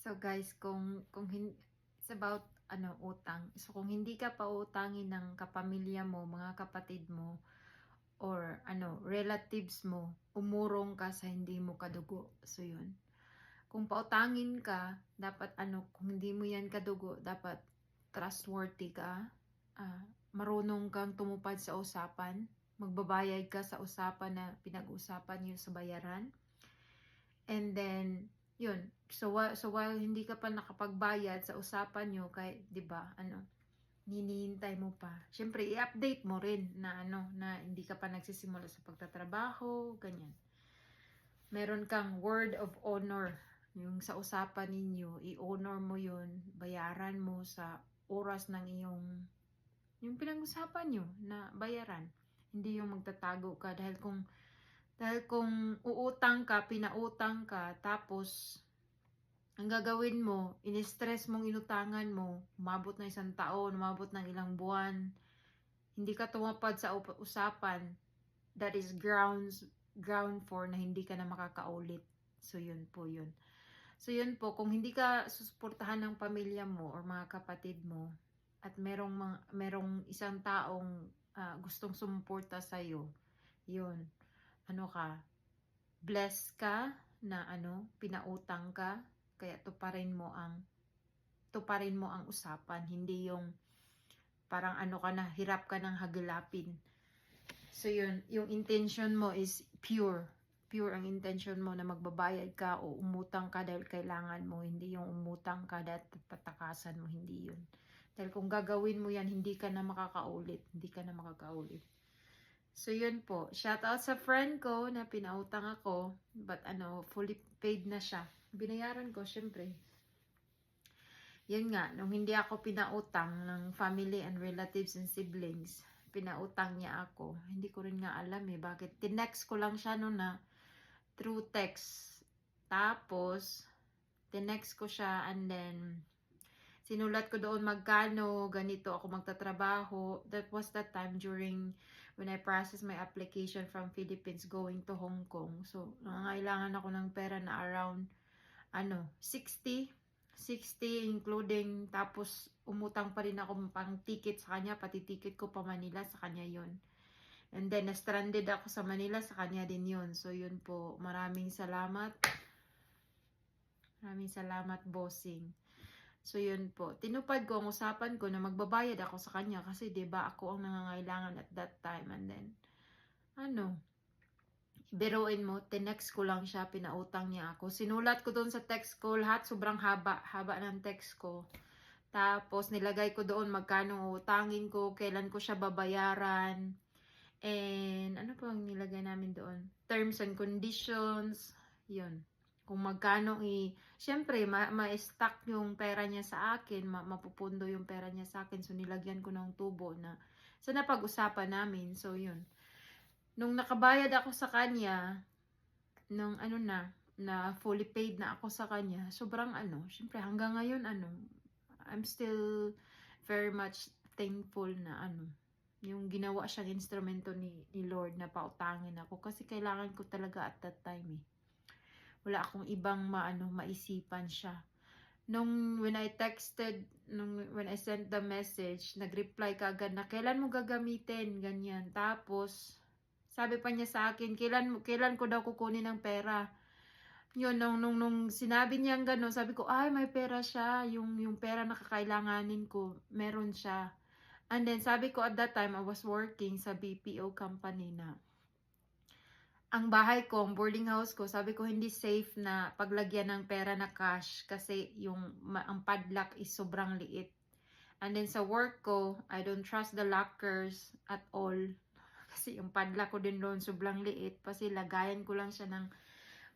So guys, kung kung hin, it's about ano utang. So kung hindi ka pautangin ng kapamilya mo, mga kapatid mo or ano relatives mo, umurong ka sa hindi mo kadugo. So yun. Kung pautangin ka, dapat ano, kung hindi mo yan kadugo, dapat trustworthy ka. ah, marunong kang tumupad sa usapan. Magbabayad ka sa usapan na pinag-usapan niyo sa bayaran. And then, yun. So, so while hindi ka pa nakapagbayad sa usapan nyo, kay, di ba, ano, hinihintay mo pa. Siyempre, i-update mo rin na ano, na hindi ka pa nagsisimula sa pagtatrabaho, ganyan. Meron kang word of honor. Yung sa usapan ninyo, i-honor mo yun, bayaran mo sa oras ng iyong, yung pinag-usapan nyo na bayaran. Hindi yung magtatago ka dahil kung dahil kung uutang ka, pinautang ka, tapos ang gagawin mo, in-stress mong inutangan mo, umabot na isang taon, umabot ng ilang buwan, hindi ka tumapad sa usapan, that is grounds, ground for na hindi ka na makakaulit. So, yun po yun. So, yun po, kung hindi ka susuportahan ng pamilya mo or mga kapatid mo, at merong, mga, merong isang taong ah, gustong sumuporta sa'yo, yun, ano ka, blessed ka na ano, pinautang ka, kaya tuparin mo ang tuparin mo ang usapan, hindi yung parang ano ka na, hirap ka ng hagilapin. So yun, yung intention mo is pure. Pure ang intention mo na magbabayad ka o umutang ka dahil kailangan mo, hindi yung umutang ka dahil patakasan mo, hindi yun. Dahil kung gagawin mo yan, hindi ka na makakaulit. Hindi ka na makakaulit. So, yun po. Shout out sa friend ko na pinautang ako. But, ano, fully paid na siya. Binayaran ko, syempre. Yun nga, nung hindi ako pinautang ng family and relatives and siblings, pinautang niya ako. Hindi ko rin nga alam eh, bakit. Tinext ko lang siya no na through text. Tapos, tinext ko siya and then, sinulat ko doon magkano, ganito ako magtatrabaho. That was that time during when I processed my application from Philippines going to Hong Kong. So, nangangailangan ako ng pera na around, ano, 60. 60 including, tapos umutang pa rin ako pang ticket sa kanya, pati ticket ko pa Manila, sa kanya yon And then, na-stranded ako sa Manila, sa kanya din yon So, yun po. Maraming salamat. Maraming salamat, bossing. So, yun po. Tinupad ko ang usapan ko na magbabayad ako sa kanya kasi 'di ba ako ang nangangailangan at that time. And then, ano, biruin mo, tinext ko lang siya, pinautang niya ako. Sinulat ko doon sa text ko, lahat sobrang haba, haba ng text ko. Tapos, nilagay ko doon magkano utangin ko, kailan ko siya babayaran. And, ano pa ang nilagay namin doon? Terms and conditions. Yun kung magkano i syempre ma- ma-stack yung pera niya sa akin, ma- mapupundo yung pera niya sa akin. So nilagyan ko ng tubo na sa napag-usapan namin. So yun. Nung nakabayad ako sa kanya, nung ano na, na fully paid na ako sa kanya, sobrang ano, syempre hanggang ngayon ano, I'm still very much thankful na ano, yung ginawa siyang instrumento ni, ni Lord na pautangin ako kasi kailangan ko talaga at that time eh wala akong ibang maano maisipan siya. Nung when I texted, nung when I sent the message, nag-reply kagad na kailan mo gagamitin, ganyan. Tapos, sabi pa niya sa akin, kailan, kailan ko daw kukunin ng pera. Yun, nung, nung, nung sinabi niya gano'n, sabi ko, ay, may pera siya. Yung, yung pera na kakailanganin ko, meron siya. And then, sabi ko at that time, I was working sa BPO company na ang bahay ko, ang boarding house ko, sabi ko hindi safe na paglagyan ng pera na cash kasi yung ang padlock is sobrang liit. And then sa work ko, I don't trust the lockers at all. Kasi yung padlock ko din doon sobrang liit. Kasi lagayan ko lang siya ng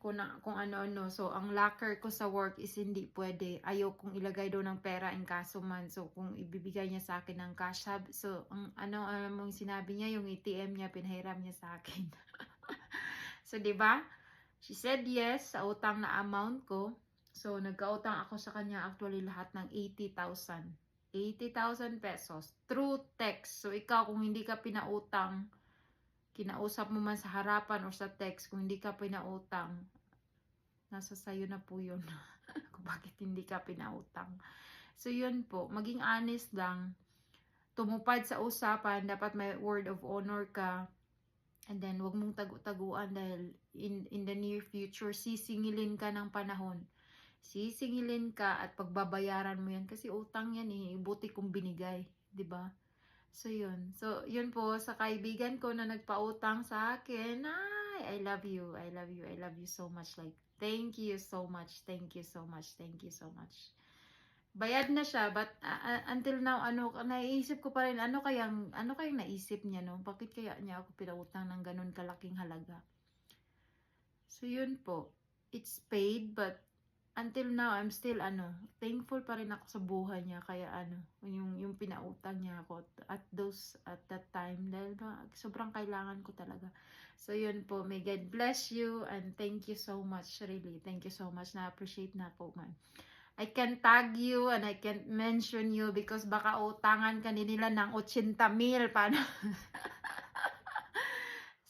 kung, kung ano-ano. So, ang locker ko sa work is hindi pwede. Ayaw kong ilagay doon ng pera in kaso man. So, kung ibibigay niya sa akin ng cash hub. So, ang ano, ano mong sinabi niya, yung ATM niya, pinahiram niya sa akin. So, di ba? She said yes sa utang na amount ko. So, nagkautang ako sa kanya actually lahat ng 80,000. 80,000 pesos through text. So, ikaw kung hindi ka pinautang, kinausap mo man sa harapan or sa text, kung hindi ka pinautang, nasa sayo na po yun. Kung bakit hindi ka pinautang. So, yun po. Maging honest lang. Tumupad sa usapan. Dapat may word of honor ka. And then, wag mong tagu-taguan dahil in, in the near future, sisingilin ka ng panahon. Sisingilin ka at pagbabayaran mo yan. Kasi utang yan eh. Buti kong binigay. ba So, yun. So, yun po, sa kaibigan ko na nagpautang sa akin, ay, I love you, I love you, I love you so much. Like, thank you so much, thank you so much, thank you so much. Bayad na siya, but uh, until now, ano, naiisip ko pa rin, ano kayang, ano kayang naisip niya, no? Bakit kaya niya ako pinautang ng ganun kalaking halaga? So, yun po. It's paid, but until now, I'm still, ano, thankful pa rin ako sa buhay niya. Kaya, ano, yung, yung pinautang niya ako at those, at that time. Dahil ba, sobrang kailangan ko talaga. So, yun po. May God bless you and thank you so much, really. Thank you so much. Na-appreciate na ako, man. I can tag you and I can mention you because baka utangan ka ni nila ng 80 mil. Paano?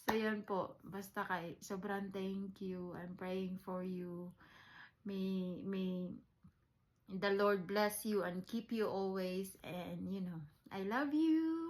so, yun po. Basta kay, sobrang thank you. I'm praying for you. May, may the Lord bless you and keep you always. And, you know, I love you.